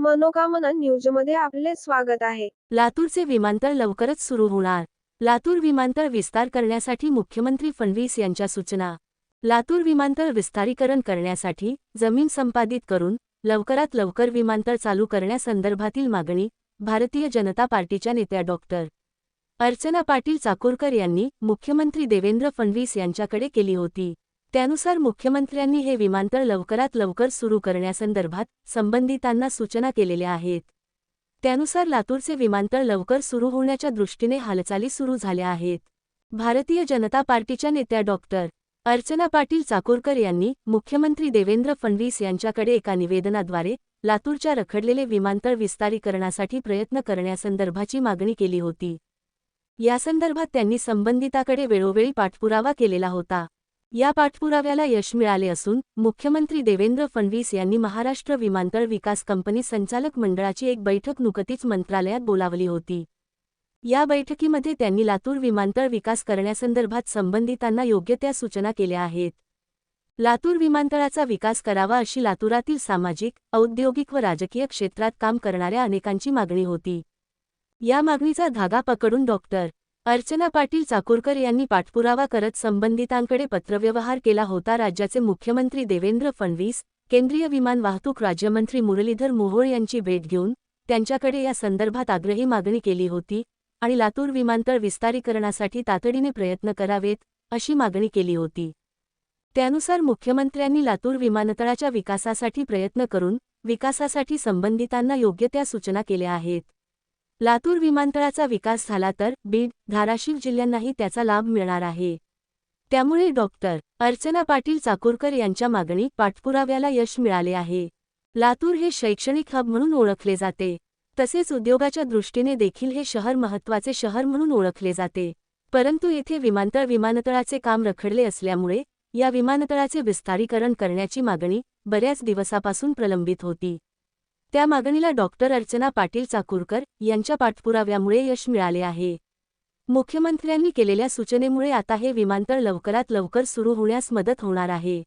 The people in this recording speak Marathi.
मनोकामना न्यूजमध्ये आपले स्वागत आहे. लातूरचे विमानतळ लवकरच सुरू होणार. लातूर विमानतळ विस्तार करण्यासाठी मुख्यमंत्री फडणवीस यांच्या सूचना. लातूर विमानतळ विस्तारीकरण करण्यासाठी जमीन संपादित करून लवकरात लवकर विमानतळ चालू करण्यासंदर्भातील मागणी भारतीय जनता पार्टीच्या नेत्या डॉक्टर अर्चना पाटील चाकूरकर यांनी मुख्यमंत्री देवेंद्र फडणवीस यांच्याकडे केली होती. त्यानुसार मुख्यमंत्र्यांनी हे विमानतळ लवकरात लवकर सुरू करण्यासंदर्भात संबंधितांना सूचना केलेल्या आहेत. त्यानुसार लातूरचे विमानतळ लवकर सुरू होण्याच्या दृष्टीने हालचाली सुरू झाल्या आहेत. भारतीय जनता पार्टीच्या नेत्या डॉक्टर अर्चना पाटील चाकूरकर यांनी मुख्यमंत्री देवेंद्र फडणवीस यांच्याकडे एका निवेदनाद्वारे लातूरच्या रखडलेले विमानतळ विस्तारीकरणासाठी प्रयत्न करण्यासंदर्भाची मागणी केली होती. यासंदर्भात त्यांनी संबंधिताकडे वेळोवेळी पाठपुरावा केलेला होता. या पाठपुराव्याला यश मिळाले असून मुख्यमंत्री देवेंद्र फडणवीस यांनी महाराष्ट्र विमानतळ विकास कंपनी संचालक मंडळाची एक बैठक नुकतीच मंत्रालयात बोलावली होती. या बैठकीमध्ये त्यांनी लातूर विमानतळ विकास करण्यासंदर्भात संबंधितांना योग्य त्या सूचना केल्या आहेत. लातूर विमानतळाचा विकास करावा अशी लातूरातील सामाजिक औद्योगिक व राजकीय क्षेत्रात काम करणाऱ्या अनेकांची मागणी होती. या मागणीचा धागा पकडून डॉक्टर. अर्चना पाटील चाकूरकर यांनी पाठपुरावा करत संबंधितांकडे पत्रव्यवहार केला होता. राज्याचे मुख्यमंत्री देवेंद्र फडणवीस केंद्रीय विमान वाहतूक राज्यमंत्री मुरलीधर मोहोळ यांची भेट घेऊन त्यांच्याकडे या संदर्भात आग्रही मागणी केली होती आणि लातूर विमानतळ विस्तारीकरणासाठी तातडीने प्रयत्न करावेत अशी मागणी केली होती. त्यानुसार मुख्यमंत्र्यांनी लातूर विमानतळाच्या विकासासाठी प्रयत्न करून विकासासाठी संबंधितांना योग्य त्या सूचना केल्या आहेत. लातूर विमानतळाचा विकास झाला तर बीड धाराशिव जिल्ह्यांनाही त्याचा लाभ मिळणार आहे. त्यामुळे डॉक्टर अर्चना पाटील चाकूरकर यांच्या मागणी पाठपुराव्याला यश मिळाले आहे. लातूर हे शैक्षणिक हब म्हणून ओळखले जाते. तसेच उद्योगाच्या दृष्टीने देखील हे शहर महत्त्वाचे शहर म्हणून ओळखले जाते. परंतु येथे विमानतळ विमानतळाचे काम रखडले असल्यामुळे या विमानतळाचे विस्तारीकरण करण्याची मागणी बऱ्याच दिवसापासून प्रलंबित होती. त्या मागणीला डॉक्टर अर्चना पाटील चाकूरकर यांच्या पाठपुराव्यामुळे यश मिळाले आहे. मुख्यमंत्र्यांनी केलेल्या सूचनेमुळे आता हे विमानतळ लवकरात लवकर सुरू होण्यास मदत होणार आहे.